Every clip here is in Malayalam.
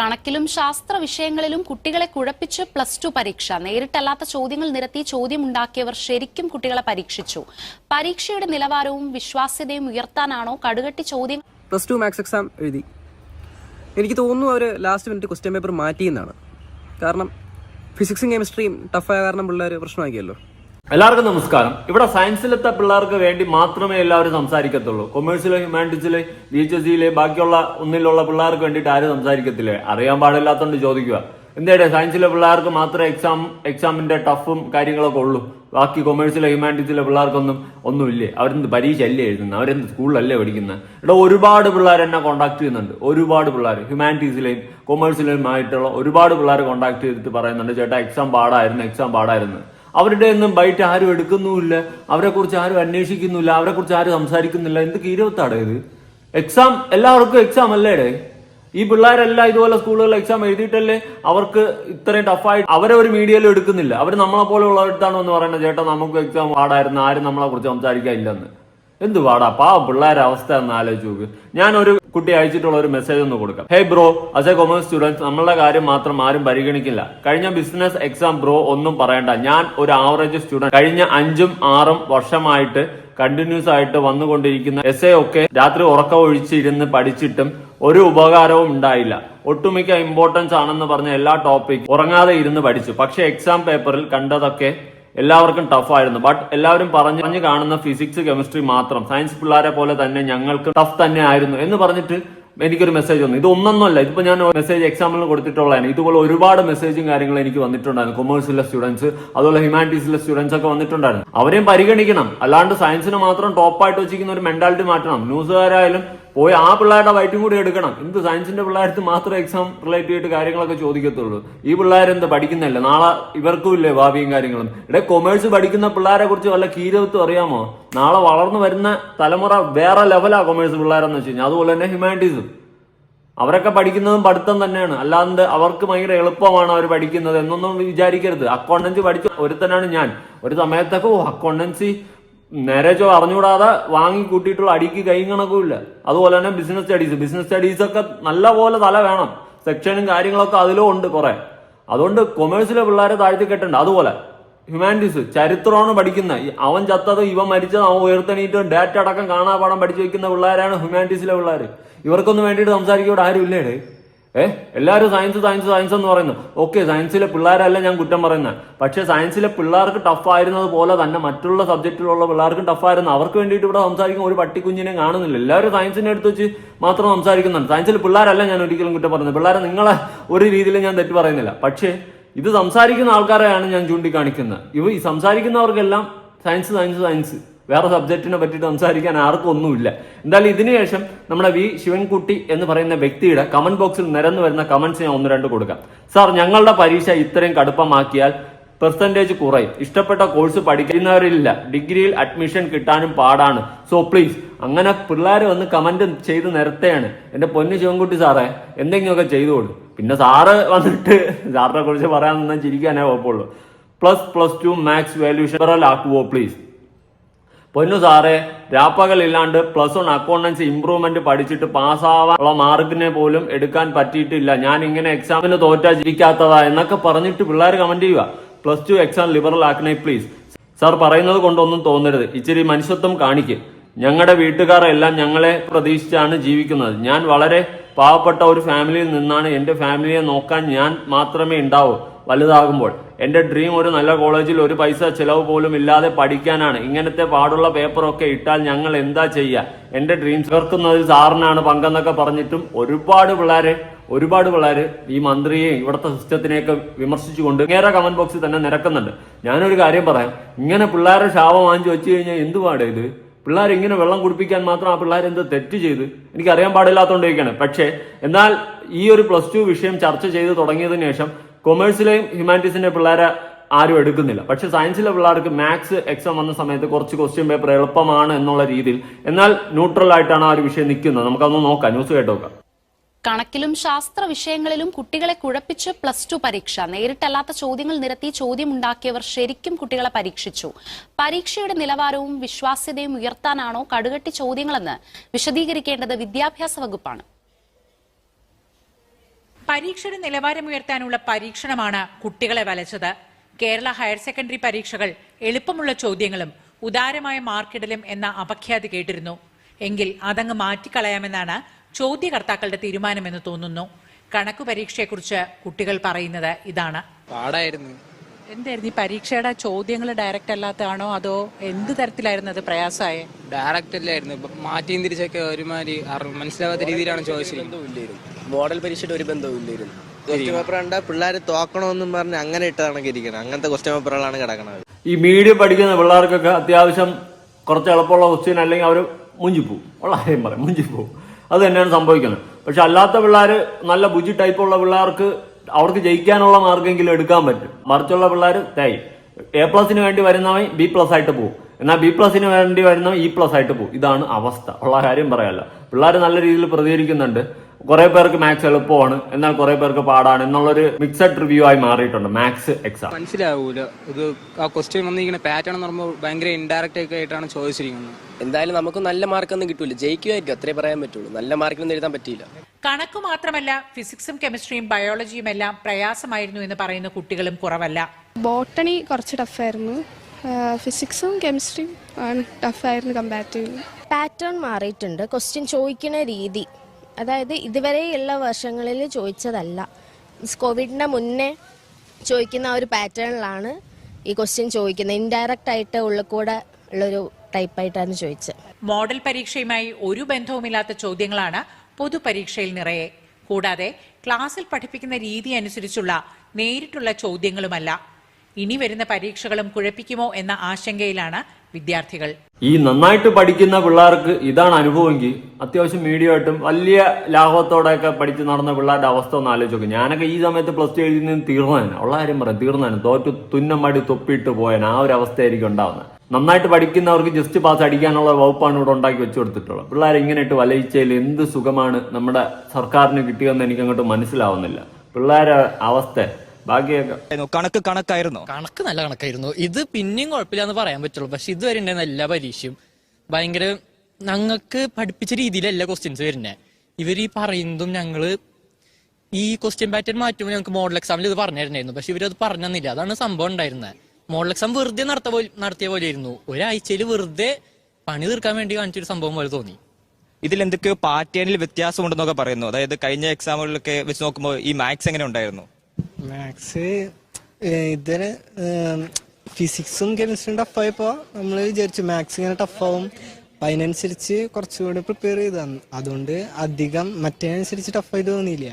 കണക്കിലും ശാസ്ത്ര വിഷയങ്ങളിലും കുട്ടികളെ കുഴപ്പിച്ച് പ്ലസ് ടു പരീക്ഷ. നേരിട്ടല്ലാത്ത ചോദ്യങ്ങൾ നിരത്തി ചോദ്യമുണ്ടാക്കിയവർ ശരിക്കും കുട്ടികളെ പരീക്ഷിച്ചു. പരീക്ഷയുടെ നിലവാരവും വിശ്വാസ്യതയും ഉയർത്താനാണോ കടുകട്ടി ചോദ്യം പ്ലസ് ടു മാത്സ് എക്സാം എഴുതി. എനിക്ക് തോന്നുന്നു അവർ ലാസ്റ്റ് മിനിറ്റ് ക്വസ്റ്റ്യൻ പേപ്പർ മാറ്റിയെന്നാണ്. കാരണം ഫിസിക്സും കെമിസ്ട്രിയും ടഫായ കാരണം പിള്ളേർ പ്രശ്നമാക്കിയല്ലോ. എല്ലാവർക്കും നമസ്കാരം. ഇവിടെ സയൻസിലെത്തെ പിള്ളേർക്ക് വേണ്ടി മാത്രമേ എല്ലാവരും സംസാരിക്കത്തുള്ളൂ. കൊമേഴ്സിലെ ഹ്യൂമാനിറ്റീസിലെ ബി എച്ച് എസ് സിയിലെ ബാക്കിയുള്ള ഒന്നിലുള്ള പിള്ളേർക്ക് വേണ്ടിയിട്ട് ആരും സംസാരിക്കത്തില്ലേ? അറിയാൻ പാടില്ലാത്തോണ്ട് ചോദിക്കുക. എന്തേടെ സയൻസിലെ പിള്ളേർക്ക് മാത്രമേ എക്സാം എക്സാമിന്റെ ടഫും കാര്യങ്ങളൊക്കെ ഉള്ളൂ. ബാക്കി കൊമേഴ്സിലെ ഹ്യൂമാനിറ്റീസിലെ പിള്ളേർക്കൊന്നും ഒന്നുമില്ലേ? അവരെന്ത് പരീക്ഷ അല്ലേ എഴുതുന്നത് അവരെന്ത് സ്കൂളിലല്ലേ പഠിക്കുന്നത് ഇവിടെ ഒരുപാട് പിള്ളേർ എന്നെ കോൺടാക്ട് ചെയ്യുന്നുണ്ട്. ഒരുപാട് പിള്ളേർ ഹ്യൂമാനിറ്റീസിലെയും കൊമേഴ്സിലെയും ആയിട്ടുള്ള ഒരുപാട് പിള്ളേർ കോൺടാക്ട് ചെയ്തിട്ട് പറയുന്നുണ്ട് ചേട്ടാ എക്സാം പാടായിരുന്നു എക്സാം പാടായിരുന്നു. അവരുടെ ഒന്നും ബൈറ്റ് ആരും എടുക്കുന്നുമില്ല. അവരെ കുറിച്ച് ആരും അന്വേഷിക്കുന്നില്ല. അവരെ കുറിച്ച് ആരും സംസാരിക്കുന്നില്ല. എന്ത് കീരവത്താണ് ഇത്? എക്സാം എല്ലാവർക്കും എക്സാം അല്ലേടെ ഈ പിള്ളേരെല്ലാം ഇതുപോലെ സ്കൂളുകളിൽ എക്സാം എഴുതിയിട്ടല്ലേ? അവർക്ക് ഇത്രയും ടഫായിട്ട് അവരെ ഒരു മീഡിയയിൽ എടുക്കുന്നില്ല. അവർ നമ്മളെ പോലെ ഉള്ളവരുത്താണോ എന്ന് പറയുന്നത്? ചേട്ടാ നമുക്ക് എക്സാം പാടായിരുന്നു ആരും നമ്മളെ കുറിച്ച് സംസാരിക്കാനില്ലെന്ന് എന്ത് പാടാ പാവ പിള്ളേരെ അവസ്ഥ എന്ന് ആലോചിച്ച് നോക്ക്. ഞാൻ ഒരു കുട്ടി അയച്ചിട്ടുള്ള ഒരു മെസ്സേജ് ഒന്ന് കൊടുക്കാം. Hey bro as a commerce students നമ്മളുടെ കാര്യം മാത്രം ആരും പരിഗണിക്കില്ല. കഴിഞ്ഞ ബിസിനസ് എക്സാം ബ്രോ ഒന്നും പറയണ്ട. ഞാൻ ഒരു ആവറേജ് സ്റ്റുഡന്റ് കഴിഞ്ഞ അഞ്ചും ആറും വർഷമായിട്ട് കണ്ടിന്യൂസ് ആയിട്ട് വന്നുകൊണ്ടിരിക്കുന്ന എസ് എ ഒക്കെ രാത്രി ഉറക്കമൊഴിച്ചിരുന്ന് പഠിച്ചിട്ടും ഒരു ഉപകാരവും ഉണ്ടായില്ല. ഒട്ടുമിക്ക ഇമ്പോർട്ടൻസ് ആണെന്ന് പറഞ്ഞ എല്ലാ ടോപ്പിക് ഉറങ്ങാതെ ഇരുന്ന് പഠിച്ചു. പക്ഷെ എക്സാം പേപ്പറിൽ കണ്ടതൊക്കെ എല്ലാവർക്കും ടഫായിരുന്നു ബട്ട് എല്ലാവരും പറഞ്ഞു പറഞ്ഞു കാണുന്ന ഫിസിക്സ് കെമിസ്ട്രി മാത്രം. സയൻസ് പിള്ളേരെ പോലെ തന്നെ ഞങ്ങൾക്ക് ടഫ് തന്നെ ആയിരുന്നു എന്ന് പറഞ്ഞിട്ട് എനിക്കൊരു മെസ്സേജ് വന്നു. ഇത് ഒന്നൊന്നുമല്ല ഇതിപ്പോ ഞാൻ മെസ്സേജ് എക്സാമ്പിളിന് കൊടുത്തിട്ടുള്ളതാണ്. ഇതുപോലെ ഒരുപാട് മെസ്സേജും കാര്യങ്ങളും എനിക്ക് വന്നിട്ടുണ്ടായിരുന്നു. കൊമേഴ്സിലെ സ്റ്റുഡൻസ് അതുപോലെ ഹ്യൂമാനിറ്റീസിലെ സ്റ്റുഡൻസ് ഒക്കെ വന്നിട്ടുണ്ടായിരുന്നു. അവരെയും പരിഗണിക്കണം. അല്ലാണ്ട് സയൻസിന് മാത്രം ടോപ്പായിട്ട് വെച്ചിരിക്കുന്ന ഒരു മെന്റാലിറ്റി മാറ്റണം. ന്യൂസുകാരായാലും പോയി ആ പിള്ളേരുടെ വയറ്റും കൂടി എടുക്കണം. എന്ത് സയൻസിന്റെ പിള്ളേർക്ക് മാത്രം എക്സാം റിലേറ്റ് ആയിട്ട് കാര്യങ്ങളൊക്കെ ചോദിക്കത്തുള്ളൂ. ഈ പിള്ളേരെന്ത് പഠിക്കുന്നില്ല? നാളെ ഇവർക്കും ഇല്ലേ ഭാവിയും കാര്യങ്ങളും? ഇവിടെ കൊമേഴ്സ് പഠിക്കുന്ന പിള്ളേരെ കുറിച്ച് വല്ല കീരവത്വം അറിയാമോ? നാളെ വളർന്നു വരുന്ന തലമുറ വേറെ ലെവലാ കൊമേഴ്സ് പിള്ളേരെന്ന് വെച്ച് കഴിഞ്ഞാൽ അതുപോലെ തന്നെ ഹ്യൂമാനിറ്റീസും അവരൊക്കെ പഠിക്കുന്നതും പഠിത്തം തന്നെയാണ്. അല്ലാണ്ട് അവർക്ക് ഭയങ്കര എളുപ്പമാണ് അവർ പഠിക്കുന്നത് എന്നൊന്നും വിചാരിക്കരുത്. അക്കൗണ്ടൻസി പഠിച്ച ഒരുത്തനാണ് ഞാൻ. ഒരു സമയത്തൊക്കെ ഓ അക്കൗണ്ടൻസി നേരെ ചോ അറിഞ്ഞുകൂടാതെ വാങ്ങി കൂട്ടിയിട്ടുള്ള അടിക്ക് കൈ കണക്കുമില്ല. അതുപോലെ തന്നെ ബിസിനസ് സ്റ്റഡീസ് ബിസിനസ് സ്റ്റഡീസ് ഒക്കെ നല്ല പോലെ തല വേണം. സെക്ഷനും കാര്യങ്ങളൊക്കെ അതിലും ഉണ്ട് കുറെ. അതുകൊണ്ട് കൊമേഴ്സിലെ പിള്ളേരെ താഴ്ത്തി കെട്ടണ്ട. അതുപോലെ ഹ്യൂമാനിറ്റീസ് ചരിത്രമാണ് പഠിക്കുന്നത് അവൻ ചത്തത് ഇവൻ മരിച്ചത് അവൻ ഉയർത്തെണീറ്റും ഡാറ്റ അടക്കം കാണാപാഠം പഠിച്ചു വെക്കുന്ന പിള്ളേരാണ് ഹ്യൂമാനിറ്റീസിലെ പിള്ളേർ ഇവർക്കൊന്നും വേണ്ടിയിട്ട് സംസാരിക്കാൻ ആരും ഇല്ലേടേ ഏ? എല്ലാവരും സയൻസ് സയൻസ് സയൻസ് എന്ന് പറയുന്നു. ഓക്കെ സയൻസിലെ പിള്ളേരല്ല ഞാൻ കുറ്റം പറയുന്നത് പക്ഷേ സയൻസിലെ പിള്ളേർക്ക് ടഫ് ആയിരുന്നത് പോലെ തന്നെ മറ്റുള്ള സബ്ജക്റ്റിലുള്ള പിള്ളേർക്കും ടഫായിരുന്നു അവർക്ക് വേണ്ടിയിട്ട് ഇവിടെ സംസാരിക്കുന്ന ഒരു പട്ടിക്കുഞ്ഞിനെ കാണുന്നില്ല. എല്ലാവരും സയൻസിനെ എടുത്ത് വെച്ച് മാത്രം സംസാരിക്കുന്നുണ്ട്. സയൻസിലെ പിള്ളേരല്ല ഞാൻ ഒരിക്കലും കുറ്റം പറയുന്നത്. പിള്ളേരെ നിങ്ങളെ ഒരു രീതിയിൽ ഞാൻ തെറ്റ് പറയുന്നില്ല. പക്ഷേ ഇത് സംസാരിക്കുന്ന ആൾക്കാരെയാണ് ഞാൻ ചൂണ്ടിക്കാണിക്കുന്നത്. ഇവ ഈ സംസാരിക്കുന്നവർക്കെല്ലാം സയൻസ് സയൻസ് സയൻസ് വേറെ സബ്ജക്റ്റിനെ പറ്റിയിട്ട് സംസാരിക്കാൻ ആർക്കും ഒന്നുമില്ല. എന്തായാലും ഇതിനുശേഷം നമ്മുടെ വി ശിവൻകുട്ടി എന്ന് പറയുന്ന വ്യക്തിയുടെ കമന്റ് ബോക്സിൽ നിരന്നു വരുന്ന കമന്റ്സ് ഞാൻ ഒന്ന് രണ്ട് കൊടുക്കാം. സാർ ഞങ്ങളുടെ പരീക്ഷ ഇത്രയും കടുപ്പമാക്കിയാൽ പെർസെന്റേജ് കുറയും. ഇഷ്ടപ്പെട്ട കോഴ്സ് പഠിക്കുന്നവരില്ല ഡിഗ്രിയിൽ അഡ്മിഷൻ കിട്ടാനും പാടാണ്. സോ പ്ലീസ് അങ്ങനെ പിള്ളേർ വന്ന് കമന്റ് ചെയ്ത് നിരത്തെയാണ് എന്റെ പൊന്നു ശിവൻകുട്ടി സാറേ എന്തെങ്കിലുമൊക്കെ ചെയ്തു കൊടുക്കും പിന്നെ സാറ് വന്നിട്ട് സാറിനെ കുറിച്ച് പറയാൻ ചിരിക്കാനേ കുഴപ്പമുള്ളൂ plus plus two maths valuation ആക്കുവോ please പൊന്നു സാറേ രാപ്പകലില്ലാണ്ട് പ്ലസ് വൺ അക്കൗണ്ടൻസി ഇംപ്രൂവ്മെന്റ് പഠിച്ചിട്ട് പാസ്സാവാനുള്ള മാർക്കിനെ പോലും എടുക്കാൻ പറ്റിയിട്ടില്ല. ഞാൻ ഇങ്ങനെ എക്സാമിന് തോറ്റാ ജീവിക്കാത്തതാ എന്നൊക്കെ പറഞ്ഞിട്ട് പിള്ളേർ കമന്റ് ചെയ്യുക. പ്ലസ് ടു എക്സാം ലിബറൽ ആക്കണേ പ്ലീസ് സാർ പറയുന്നത് കൊണ്ടൊന്നും തോന്നരുത്. ഇച്ചിരി മനുഷ്യത്വം കാണിക്ക്. ഞങ്ങളുടെ വീട്ടുകാരെല്ലാം ഞങ്ങളെ പ്രതീക്ഷിച്ചാണ് ജീവിക്കുന്നത്. ഞാൻ വളരെ പാവപ്പെട്ട ഒരു ഫാമിലിയിൽ നിന്നാണ് എന്റെ ഫാമിലിയെ നോക്കാൻ ഞാൻ മാത്രമേ ഉണ്ടാവൂ വലുതാകുമ്പോൾ. എന്റെ ഡ്രീം ഒരു നല്ല കോളേജിൽ ഒരു പൈസ ചിലവ് പോലും ഇല്ലാതെ പഠിക്കാനാണ്. ഇങ്ങനത്തെ പാടുള്ള പേപ്പറൊക്കെ ഇട്ടാൽ ഞങ്ങൾ എന്താ ചെയ്യുക എന്റെ ഡ്രീം ചേർക്കുന്നതിൽ സാറിനാണ് പങ്കെന്നൊക്കെ പറഞ്ഞിട്ടും ഒരുപാട് പിള്ളേരെ ഒരുപാട് പിള്ളേര് ഈ മന്ത്രിയെയും ഇവിടുത്തെ സിസ്റ്റത്തിനെയൊക്കെ വിമർശിച്ചുകൊണ്ട് നേരെ കമന്റ് ബോക്സിൽ തന്നെ നിരക്കുന്നുണ്ട്. ഞാനൊരു കാര്യം പറയാം. ഇങ്ങനെ പിള്ളേരെ ശാപം വാങ്ങിച്ചു വെച്ച് കഴിഞ്ഞാൽ എന്ത് പാടേ ഇത്? പിള്ളേർ ഇങ്ങനെ വെള്ളം കുടിപ്പിക്കാൻ മാത്രം ആ പിള്ളേർ എന്ത് തെറ്റ് ചെയ്ത്? എനിക്ക് അറിയാൻ പാടില്ലാത്തോണ്ടിരിക്കുകയാണ് പക്ഷേ എന്നാൽ ഈ ഒരു പ്ലസ് ടു വിഷയം ചർച്ച ചെയ്ത് തുടങ്ങിയതിനു ശേഷം കൊമേഴ്സിലെയും ഹ്യൂമാനിറ്റീസിന്റെ പിള്ളേരെ ആരും എടുക്കുന്നില്ല. പക്ഷെ സയൻസിലെ പിള്ളേർക്ക് മാത്സ് എക്സാം വന്ന സമയത്ത് കുറച്ച് ക്വസ്റ്റ്യൻ പേപ്പർ എളുപ്പമാണ് എന്നുള്ള രീതിയിൽ എന്നാൽ ന്യൂട്രൽ ആയിട്ടാണ് ആ ഒരു വിഷയം നിൽക്കുന്നത്. നമുക്കൊന്ന് നോക്കാം. ന്യൂസ് കേട്ടോക്കാം. കണക്കിലും ശാസ്ത്ര വിഷയങ്ങളിലും കുട്ടികളെ കുഴപ്പിച്ച് പ്ലസ് ടു പരീക്ഷ. നേരിട്ടല്ലാത്ത ചോദ്യങ്ങൾ നിരത്തി ചോദ്യമുണ്ടാക്കിയവർ ശരിക്കും കുട്ടികളെ പരീക്ഷിച്ചു. പരീക്ഷയുടെ നിലവാരവും വിശ്വാസ്യതയും ഉയർത്താനാണോ കടുകട്ടി ചോദ്യങ്ങളെന്ന് വിശദീകരിക്കേണ്ടത് വിദ്യാഭ്യാസ വകുപ്പാണ്. പരീക്ഷയുടെ നിലവാരമുയർത്താനുള്ള പരീക്ഷണമാണ് കുട്ടികളെ വലച്ചത്. കേരള ഹയർ സെക്കൻഡറി പരീക്ഷകൾ എളുപ്പമുള്ള ചോദ്യങ്ങളും ഉദാരമായ മാർക്കിടലും എന്ന അപഖ്യാതി കേട്ടിരുന്നു. എങ്കിൽ അതങ്ങ് മാറ്റിക്കളയാമെന്നാണ് ചോദ്യകർത്താക്കളുടെ തീരുമാനമെന്ന് തോന്നുന്നു. കണക്കു പരീക്ഷയെക്കുറിച്ച് കുട്ടികൾ പറയുന്നത് ഇതാണ്. പാടായിരുന്നു. എന്തായിരുന്നു ഈ പരീക്ഷയുടെ ചോദ്യങ്ങൾ ഡയറക്റ്റ് അല്ലാത്തതാണോ? അതോ എന്ത് തരത്തിലായിരുന്നു അത് പ്രയാസമായേ? ഡയറക്റ്റ് അല്ലായിരുന്നു. മാറ്റിയും തിരിച്ചൊക്കെ ഒരുമാതിരി മനസ്സിലാവാത്ത രീതിയിലാണ് ചോദിച്ചത്. മോഡൽ പരീക്ഷയുടെ ഒരു ബന്ധവും ഇല്ലായിരുന്നു. ക്വസ്റ്റ്യൻ പേപ്പർ കണ്ട പിള്ളേർ തോക്കണമെന്നും പറഞ്ഞ് അങ്ങനെ ഇട്ടതാണ് ഇരിക്കണം. അങ്ങനത്തെ ക്വസ്റ്റ്യൻ പേപ്പറുകളാണ് കിടക്കുന്നത് ഈ മീഡിയം പഠിക്കുന്ന പിള്ളേർക്കൊക്കെ അത്യാവശ്യം കുറച്ച് എളുപ്പമുള്ള ക്വസ്റ്റ്യൻ അല്ലെങ്കിൽ അവർ മുഞ്ചിപ്പോവും. ഉള്ള കാര്യം പറയാം. മുഞ്ചിപ്പോവും. അത് തന്നെയാണ് സംഭവിക്കുന്നത്. പക്ഷെ അല്ലാത്ത പിള്ളേർ നല്ല ബുജി ടൈപ്പുള്ള പിള്ളേർക്ക് അവർക്ക് ജയിക്കാനുള്ള മാർഗമെങ്കിലും എടുക്കാൻ പറ്റും. മറിച്ചുള്ള പിള്ളേർ തൈ എ പ്ലസിന് വേണ്ടി വരുന്നവൻ ബി പ്ലസ് ആയിട്ട് പോകും. എന്നാൽ ബി പ്ലസിന് വേണ്ടി വരുന്നവൻ ഇ പ്ലസ് ആയിട്ട് പോകും. ഇതാണ് അവസ്ഥ. ഉള്ള കാര്യം പറയാമല്ലോ പിള്ളേർ നല്ല രീതിയിൽ പ്രതികരിക്കുന്നുണ്ട്. കുറെ പേർക്ക് മാത്സ് എളുപ്പമാണ് എന്നാൽ കുറെ പേർക്ക് പാടാണ് എന്നുള്ളൊരു മിക്സഡ് റിവ്യൂ ആയി മാറിയിട്ടുണ്ട്. മാത്സ് എക്സാം മനസ്സിലാവൂല. ഇത് ആ ക്വസ്റ്റ്യൻ വന്നിരിക്കുന്ന പാറ്റേൺ എന്ന് പറയുമ്പോൾ ഭയങ്കര ഇൻഡയറക്റ്റ് ഒക്കെ ആയിട്ടാണ് ചോദിച്ചിരിക്കുന്നത്. എന്തായാലും നമുക്ക് നല്ല മാർക്കൊന്നും കിട്ടൂല. ജയിക്കുമായിരിക്കും അത്രേ പറയാൻ പറ്റുള്ളൂ. നല്ല മാർക്കൊന്നും എഴുതാൻ പറ്റിയില്ല. കണക്ക് മാത്രമല്ല ഫിസിക്സും കെമിസ്ട്രിയും ബയോളജിയും എല്ലാം പ്രയാസമായിരുന്നു എന്ന് പറയുന്ന കുട്ടികളും കുറവല്ല. ബോട്ടണി കുറച്ച് ടഫായിരുന്നു ഫിസിക്സും കെമിസ്ട്രിയും ആണ് ടഫായിരുന്നു കമ്പാരിറ്റീവ്ലി പാറ്റേൺ മാറിയിട്ടുണ്ട്. ക്വസ്റ്റ്യൻ ചോദിക്കുന്ന രീതി അതായത് ഇതുവരെയുള്ള വർഷങ്ങളിൽ ചോദിച്ചതല്ല. കോവിഡിന്റെ മുന്നേ ചോദിക്കുന്ന ഒരു പാറ്റേണിലാണ് ഈ ക്വസ്റ്റ്യൻ ചോദിക്കുന്നത്. ഇൻഡയറക്റ്റ് ആയിട്ട് ഉള്ള കൂടെ ഉള്ളൊരു ടൈപ്പായിട്ടാണ് ചോദിച്ചത്. മോഡൽ പരീക്ഷയുമായി ഒരു ബന്ധവുമില്ലാത്ത ചോദ്യങ്ങളാണ് പൊതുപരീക്ഷയിൽ നിറയെ. കൂടാതെ ക്ലാസ്സിൽ പഠിപ്പിക്കുന്ന രീതി അനുസരിച്ചുള്ള നേരിട്ടുള്ള ചോദ്യങ്ങളുമല്ല ഇനി വരുന്ന പരീക്ഷകളും കുഴപ്പിക്കുമോ എന്ന ആശങ്കയിലാണ് വിദ്യാർത്ഥികൾ. ഈ നന്നായിട്ട് പഠിക്കുന്ന പിള്ളേർക്ക് ഇതാണ് അനുഭവമെങ്കിൽ അത്യാവശ്യം മീഡിയമായിട്ടും വലിയ ലാഭത്തോടെയൊക്കെ പഠിച്ച് നടന്ന പിള്ളേരുടെ അവസ്ഥ ഒന്ന് ആലോചിച്ച് നോക്കും ഞാനൊക്കെ ഈ സമയത്ത് പ്ലസ് ടു എഴുതി നിന്ന് തീർന്നതിന് ഉള്ള കാര്യം പറയാം തീർന്നതിന് തോറ്റു തുന്നമാടി തൊപ്പിയിട്ട് പോയാൻ ആ ഒരു അവസ്ഥയായിരിക്കും ഉണ്ടാവുന്നത്. നന്നായിട്ട് പഠിക്കുന്നവർക്ക് ജസ്റ്റ് പാസ് അടിക്കാനുള്ള വകുപ്പാണ് ഇവിടെ ഉണ്ടാക്കി വെച്ചു കൊടുത്തിട്ടുള്ളത്. പിള്ളേരെ ഇങ്ങനെ ഇട്ട് വലയിച്ചതിൽ എന്ത് സുഖമാണ് നമ്മുടെ സർക്കാരിന് കിട്ടിയതെന്ന് എനിക്ക് അങ്ങോട്ട് മനസ്സിലാവുന്നില്ല. പിള്ളേരെ അവസ്ഥ ബാക്കിയൊക്കെ കണക്ക് കണക്കായിരുന്നു. കണക്ക് നല്ല കണക്കായിരുന്നു. ഇത് പിന്നെയും കുഴപ്പമില്ലാന്ന് പറയാൻ പറ്റുള്ളൂ. പക്ഷെ ഇതുവരെ ഉണ്ടായിരുന്ന എല്ലാ പരീക്ഷയും ഭയങ്കര ഞങ്ങൾക്ക് പഠിപ്പിച്ച രീതിയിലല്ല ക്വസ്റ്റ്യൻസ് വരുന്നത് ഇവർ ഈ പറയുന്നതും ഞങ്ങൾ ഈ ക്വസ്റ്റ്യൻ പാറ്റേൺ മാറ്റുമ്പോൾ ഞങ്ങൾക്ക് മോഡൽ എക്സാമിൽ ഇത് പറഞ്ഞിരുന്നായിരുന്നു പക്ഷെ ഇവരത് പറഞ്ഞു തന്നില്ല അതാണ് സംഭവം ഉണ്ടായിരുന്നത്. മോഡൽ എക്സാം വെറുതെ നടത്ത പോലെ നടത്തിയ പോലെ ആയിരുന്നു ഒരാഴ്ചയിൽ വെറുതെ പണി തീർക്കാൻ വേണ്ടി കാണിച്ചൊരു സംഭവം പോലെ തോന്നി. ഇതിൽ എന്തൊക്കെയോ പാറ്റേണിൽ വ്യത്യാസമുണ്ടെന്നൊക്കെ പറയുന്നു. അതായത് കഴിഞ്ഞ എക്സാമുകളിലൊക്കെ വെച്ച് നോക്കുമ്പോൾ ഈ മാത്സ് എങ്ങനെ ഉണ്ടായിരുന്നു? മാത്സ് ഇതിന് ഫിസിക്സും കെമിസ്ട്രിയും ടഫായപ്പോൾ നമ്മൾ വിചാരിച്ചു മാത്സ് ഇങ്ങനെ ടഫാവും. അപ്പം അതിനനുസരിച്ച് കുറച്ചുകൂടി പ്രിപ്പയർ ചെയ്തതാണ് അതുകൊണ്ട് അധികം മറ്റേനനുസരിച്ച് ടഫായിട്ട് തോന്നിയില്ല.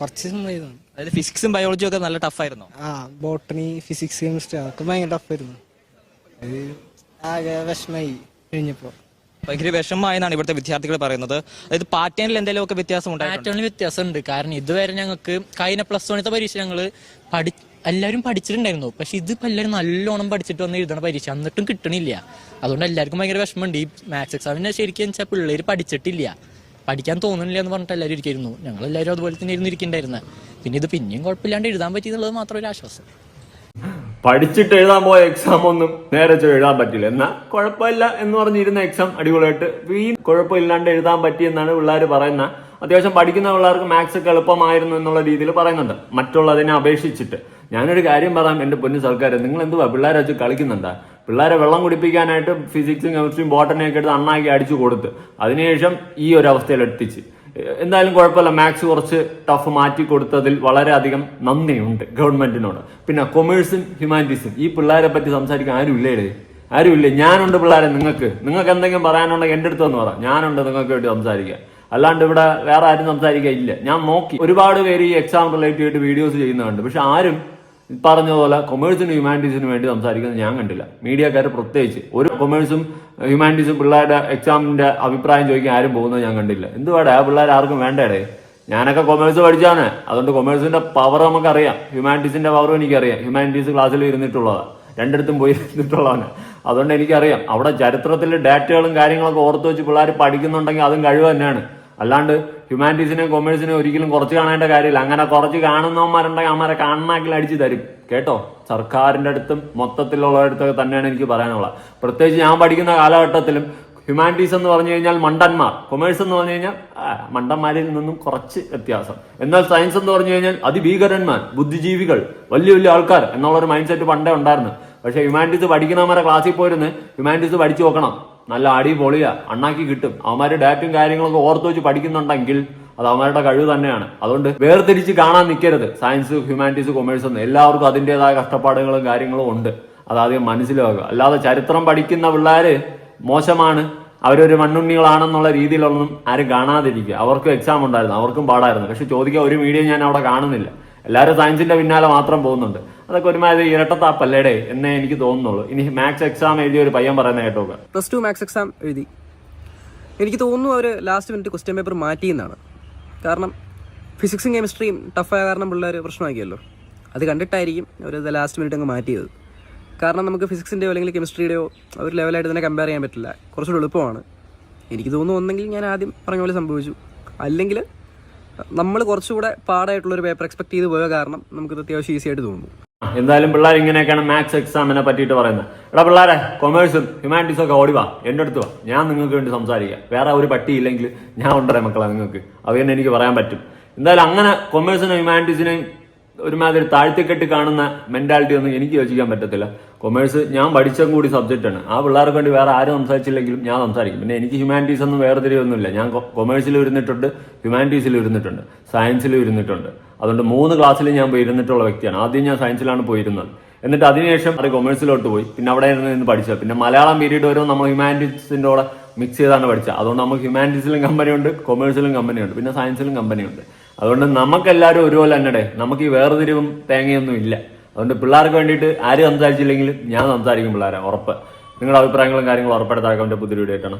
കുറച്ച് സിമ്പിൾ ചെയ്തു അതായത് ഫിസിക്സും ബയോളജിയും ഒക്കെ നല്ല ടഫായിരുന്നു? ആ ബോട്ടണി ഫിസിക്സ് കെമിസ്ട്രി അതൊക്കെ ഭയങ്കര ടഫായിരുന്നു. അത് ആകെ വിഷമായി കഴിഞ്ഞപ്പോൾ ഭയങ്കര വിഷമമായെന്നാണ് ഇവിടുത്തെ വിദ്യാർത്ഥികൾ പറയുന്നത്. അതായത് പാറ്റേണിൽ എന്തെങ്കിലും ഒക്കെ വ്യത്യാസം ഉണ്ടായിട്ടുണ്ട്? പാറ്റേണിൽ വ്യത്യാസമുണ്ട്. കാരണം ഇതുവരെ ഞങ്ങൾക്ക് കഴിഞ്ഞ പ്ലസ് വണ്ണത്തെ പരീക്ഷ ഞങ്ങൾ പഠി എല്ലാവരും പഠിച്ചിട്ടുണ്ടായിരുന്നു. പക്ഷെ ഇതിപ്പോ എല്ലാവരും നല്ലോണം പഠിച്ചിട്ട് വന്ന് എഴുതണ പരീക്ഷ. എന്നിട്ടും കിട്ടണില്ല. അതുകൊണ്ട് എല്ലാവർക്കും ഭയങ്കര വിഷമമുണ്ട്. ഈ മാത്സ് എക്സാമിന് ശരിക്കും വെച്ചാൽ പിള്ളേർ പഠിച്ചിട്ടില്ല. പഠിക്കാൻ തോന്നുന്നില്ല എന്ന് പറഞ്ഞിട്ട് എല്ലാവരും ഇരിക്കുന്നു ഞങ്ങൾ എല്ലാവരും അതുപോലെ തന്നെ ഇരുന്നിരിക്കുന്നുണ്ടായിരുന്നത് പിന്നെ ഇത് പിന്നെയും കുഴപ്പമില്ലാണ്ട് എഴുതാൻ പറ്റിയെന്നുള്ളത് മാത്രം ഒരു ആശ്വാസം. പഠിച്ചിട്ട് എഴുതാൻ പോയ എക്സാം ഒന്നും നേരെ എഴുതാൻ പറ്റില്ല. എന്നാൽ കുഴപ്പമില്ല എന്ന് പറഞ്ഞിരുന്ന എക്സാം അടിപൊളിയായിട്ട് വീ കുഴപ്പമില്ലാണ്ട് എഴുതാൻ പറ്റിയെന്നാണ് പിള്ളേർ പറയുന്നത് അത്യാവശ്യം പഠിക്കുന്ന പിള്ളേർക്ക് മാത്സ് ഒക്കെ എളുപ്പമായിരുന്നു എന്നുള്ള രീതിയിൽ പറയുന്നുണ്ട്. മറ്റുള്ളതിനെ അപേക്ഷിച്ചിട്ട്. ഞാനൊരു കാര്യം പറയാം എന്റെ പൊന്നു സർക്കാർ നിങ്ങൾ എന്തുവാ പിള്ളേരെ വെച്ച് കളിക്കുന്നുണ്ടാ? പിള്ളേരെ വെള്ളം കുടിപ്പിക്കാനായിട്ട് ഫിസിക്സും കെമിസ്ട്രിയും ബോട്ടണിയൊക്കെ എടുത്ത് അണ്ണാക്കി അടിച്ചു കൊടുത്ത്. അതിനുശേഷം ഈ ഒരു അവസ്ഥയിൽ എത്തിച്ച്. എന്തായാലും കുഴപ്പമില്ല. മാത്സ് കുറച്ച് ടഫ് മാറ്റി കൊടുത്തതിൽ വളരെയധികം നന്ദിയുണ്ട് ഗവൺമെന്റിനോട്. പിന്നെ കൊമേഴ്സും ഹ്യൂമാനിറ്റീസും ഈ പിള്ളേരെ പറ്റി സംസാരിക്കാൻ ആരും ഇല്ലേ ആരും ഇല്ലേ ഞാനുണ്ട് പിള്ളേരെ നിങ്ങൾക്ക്. നിങ്ങൾക്ക് എന്തെങ്കിലും പറയാനുണ്ടെങ്കിൽ എന്റെ അടുത്ത് ഒന്ന് പറ. ഞാനുണ്ട് നിങ്ങൾക്ക് വേണ്ടി സംസാരിക്കാൻ അല്ലാണ്ട് ഇവിടെ വേറെ ആരും സംസാരിക്കാൻ ഇല്ല. ഞാൻ നോക്കി. ഒരുപാട് പേര് ഈ എക്സാം റിലേറ്റഡ് ആയിട്ട് വീഡിയോസ് ചെയ്യുന്നുണ്ട് പക്ഷെ ആരും പറഞ്ഞതുപോലെ കൊമേഴ്സിനും ഹ്യൂമാനിറ്റീസിനും വേണ്ടി സംസാരിക്കുന്നത് ഞാൻ കണ്ടില്ല. മീഡിയക്കാർ പ്രത്യേകിച്ച്. ഒരു കൊമേഴ്സും ഹ്യൂമാനിറ്റീസും പിള്ളേരുടെ എക്സാമിന്റെ അഭിപ്രായം ചോദിക്കാൻ ആരും പോകുന്നത് ഞാൻ കണ്ടില്ല. എന്തുവാടെ? ആ പിള്ളേർ ആർക്കും വേണ്ടേടേ? ഞാനൊക്കെ കൊമേഴ്സ് പഠിച്ചാണ്. അതുകൊണ്ട് കൊമേഴ്സിന്റെ പവർ നമുക്കറിയാം. ഹ്യൂമാനിറ്റീസിന്റെ പവറും എനിക്കറിയാം. ഹ്യൂമാനിറ്റീസ് ക്ലാസ്സിൽ ഇരുന്നിട്ടുള്ളതാണ് രണ്ടിടത്തും പോയി ഇരുന്നിട്ടുള്ളതാണ്. അതുകൊണ്ട് എനിക്കറിയാം. അവിടെ ചരിത്രത്തിൽ ഡാറ്റകളും കാര്യങ്ങളൊക്കെ ഓർത്ത് വെച്ച് പിള്ളേർ പഠിക്കുന്നുണ്ടെങ്കിൽ അതും കഴിവ് തന്നെയാണ്. അല്ലാണ്ട് ഹ്യൂമാനിറ്റീസിനെയും കൊമേഴ്സിനെയും ഒരിക്കലും കുറച്ച് കാണേണ്ട കാര്യമില്ല. അങ്ങനെ കുറച്ച് കാണുന്നവന്മാരുണ്ടെങ്കിൽ അമ്മമാരെ കാണണമെങ്കിൽ അടിച്ചു തരും. കേട്ടോ? സർക്കാരിന്റെ അടുത്തും മൊത്തത്തിലുള്ളവരടുത്തൊക്കെ തന്നെയാണ് എനിക്ക് പറയാനുള്ളത്. പ്രത്യേകിച്ച് ഞാൻ പഠിക്കുന്ന കാലഘട്ടത്തിലും ഹ്യൂമാനിറ്റീസ് എന്ന് പറഞ്ഞു കഴിഞ്ഞാൽ മണ്ടന്മാർ. കൊമേഴ്സ് എന്ന് പറഞ്ഞു കഴിഞ്ഞാൽ മണ്ടന്മാരിൽ നിന്നും കുറച്ച് വ്യത്യാസം. എന്നാൽ സയൻസ് എന്ന് പറഞ്ഞു കഴിഞ്ഞാൽ അതിഭീകരന്മാർ ബുദ്ധിജീവികൾ വലിയ വലിയ ആൾക്കാർ എന്നുള്ള ഒരു മൈൻഡ് സെറ്റ് പണ്ടേ ഉണ്ടായിരുന്നു. പക്ഷേ ഹ്യൂമാനിറ്റീസ് പഠിക്കുന്നവന്മാരെ ക്ലാസ്സിൽ പോയിരുന്ന് ഹ്യൂമാനിറ്റീസ് പഠിച്ചു നോക്കണം. നല്ല അടി പൊളിയ അണ്ണാക്കി കിട്ടും. അവന്മാരുടെ ഡാറ്റും കാര്യങ്ങളൊക്കെ ഓർത്ത് വെച്ച് പഠിക്കുന്നുണ്ടെങ്കിൽ അത് അവന്മാരുടെ കഴിവ് തന്നെയാണ്. അതുകൊണ്ട് വേർതിരിച്ച് കാണാൻ നിൽക്കരുത് സയൻസ് ഹ്യൂമാനിറ്റീസ് കൊമേഴ്സ് എന്ന് എല്ലാവർക്കും അതിന്റെതായ കഷ്ടപ്പാടുകളും കാര്യങ്ങളും ഉണ്ട്. അതാദ്യം മനസ്സിലാക്കുക അല്ലാതെ ചരിത്രം പഠിക്കുന്ന പിള്ളേര് മോശമാണ്. അവരൊരു മണ്ണുണ്ണികളാണെന്നുള്ള രീതിയിലൊന്നും ആരും കാണാതിരിക്കുക. അവർക്കും എക്സാം ഉണ്ടായിരുന്നു. അവർക്കും പാടായിരുന്നു. പക്ഷെ ചോദിക്കുക ഒരു മീഡിയ ഞാൻ അവിടെ കാണുന്നില്ല. എല്ലാവരും സയൻസിന്റെ പിന്നാലെ മാത്രം പോകുന്നുണ്ട്. അതൊക്കെ ഒരുമാതിരി ഇരട്ടത്താപ്പല്ലേടേ എന്നേ എനിക്ക് തോന്നുന്നുള്ളൂ. ഇനി മാത്സ് എക്സാം എഴുതിയ ഒരു പയ്യൻ പറയുന്ന കേട്ടോ പ്ലസ് ടു മാത്സ് എക്സാം എഴുതി. എനിക്ക് തോന്നുന്നു അവർ ലാസ്റ്റ് മിനിറ്റ് ക്വസ്റ്റ്യൻ പേപ്പർ മാറ്റിയെന്നാണ്. കാരണം ഫിസിക്സും കെമിസ്ട്രിയും ടഫായ കാരണം പിള്ളേർ പ്രശ്നമാക്കിയല്ലോ. അത് കണ്ടിട്ടായിരിക്കും അവർ ലാസ്റ്റ് മിനിറ്റ് അങ്ങ് മാറ്റിയത്. കാരണം നമുക്ക് ഫിസിക്സിന്റെയോ അല്ലെങ്കിൽ കെമിസ്ട്രിയുടെയോ ഒരു ലെവലായിട്ട് തന്നെ കമ്പയർ ചെയ്യാൻ പറ്റില്ല. കുറച്ചുകൂടി എളുപ്പമാണ്. എനിക്ക് തോന്നുന്നു ഒന്നെങ്കിൽ ഞാൻ ആദ്യം പറഞ്ഞ പോലെ സംഭവിച്ചു. അല്ലെങ്കിൽ നമ്മൾ കുറച്ചുകൂടെ പാടായിട്ടുള്ളൊരു പേപ്പർ എക്സ്പെക്ട് ചെയ്ത് പോയ കാരണം നമുക്കിത് അത്യാവശ്യം ഈസി ആയിട്ട് തോന്നുന്നു. എന്തായാലും പിള്ളേർ ഇങ്ങനെയൊക്കെയാണ് മാത്സ് എക്സാമിനെ പറ്റിയിട്ട് പറയുന്നത്. എടാ പിള്ളേരെ കൊമേഴ്സും ഹ്യൂമാനിറ്റീസും ഒക്കെ ഓടി വാ. എന്റെ അടുത്ത് വാ. ഞാൻ നിങ്ങൾക്ക് വേണ്ടി സംസാരിക്കാം. വേറെ ഒരു പട്ടി ഇല്ലെങ്കിൽ ഞാൻ ഉണ്ടറേ മക്കളെ നിങ്ങൾക്ക്. അത് എനിക്ക് പറയാൻ പറ്റും. എന്തായാലും അങ്ങനെ കൊമേഴ്സിനും ഹ്യൂമാനിറ്റീസിനെയും ഒരുമാതിരി താഴ്ത്തിക്കെട്ട് കാണുന്ന മെന്റാലിറ്റി ഒന്നും എനിക്ക് യോജിക്കാൻ പറ്റത്തില്ല. കൊമേഴ്സ് ഞാൻ പഠിച്ചും കൂടി സബ്ജക്റ്റാണ് ആ പിള്ളേർക്ക് വേണ്ടി വേറെ ആരും സംസാരിച്ചില്ലെങ്കിലും ഞാൻ സംസാരിക്കും. പിന്നെ എനിക്ക് ഹ്യൂമാനിറ്റീസ് ഒന്നും വേറെ വേർതിരിവൊന്നുമില്ല. ഞാൻ കൊമേഴ്സിലും ഇരുന്നിട്ടുണ്ട് ഹ്യൂമാനിറ്റീസിലും ഇരുന്നിട്ടുണ്ട് സയൻസിലും ഇരുന്നിട്ടുണ്ട്. അതുകൊണ്ട് മൂന്ന് ക്ലാസ്സിൽ ഞാൻ പോയി ഇരുന്നിട്ടുള്ള വ്യക്തിയാണ്. ആദ്യം ഞാൻ സയൻസിലാണ് പോയിരുന്നത്. എന്നിട്ട് അതിനുശേഷം അത് കൊമേഴ്സിലോട്ട് പോയി. പിന്നെ അവിടെ ഇരുന്ന് നിന്ന് പഠിച്ചത്. പിന്നെ മലയാളം പീരീഡ് വരുമ്പോൾ നമ്മൾ ഹ്യൂമാനിറ്റീസിന്റെ കൂടെ മിക്സ് ചെയ്താണ് പഠിച്ചത്. അതുകൊണ്ട് നമുക്ക് ഹ്യൂമാനിറ്റീസിലും കമ്പനിയുണ്ട് കൊമേഴ്സിലും കമ്പനിയുണ്ട് പിന്നെ സയൻസിലും കമ്പനി ഉണ്ട്. അതുകൊണ്ട് നമുക്കെല്ലാവരും ഒരുപോലെ തന്നെ നമുക്ക് ഈ വേർതിരിവും തേങ്ങയൊന്നും ഇല്ല. അതുകൊണ്ട് പിള്ളേർക്ക് വേണ്ടിയിട്ട് ആര് സംസാരിച്ചില്ലെങ്കിലും ഞാൻ സംസാരിക്കും പിള്ളേരെ ഉറപ്പ്. നിങ്ങളുടെ അഭിപ്രായങ്ങളും കാര്യങ്ങളും ഉറപ്പെടുത്താൻ പുതിയ വീഡിയോ ആയിട്ടാണ്.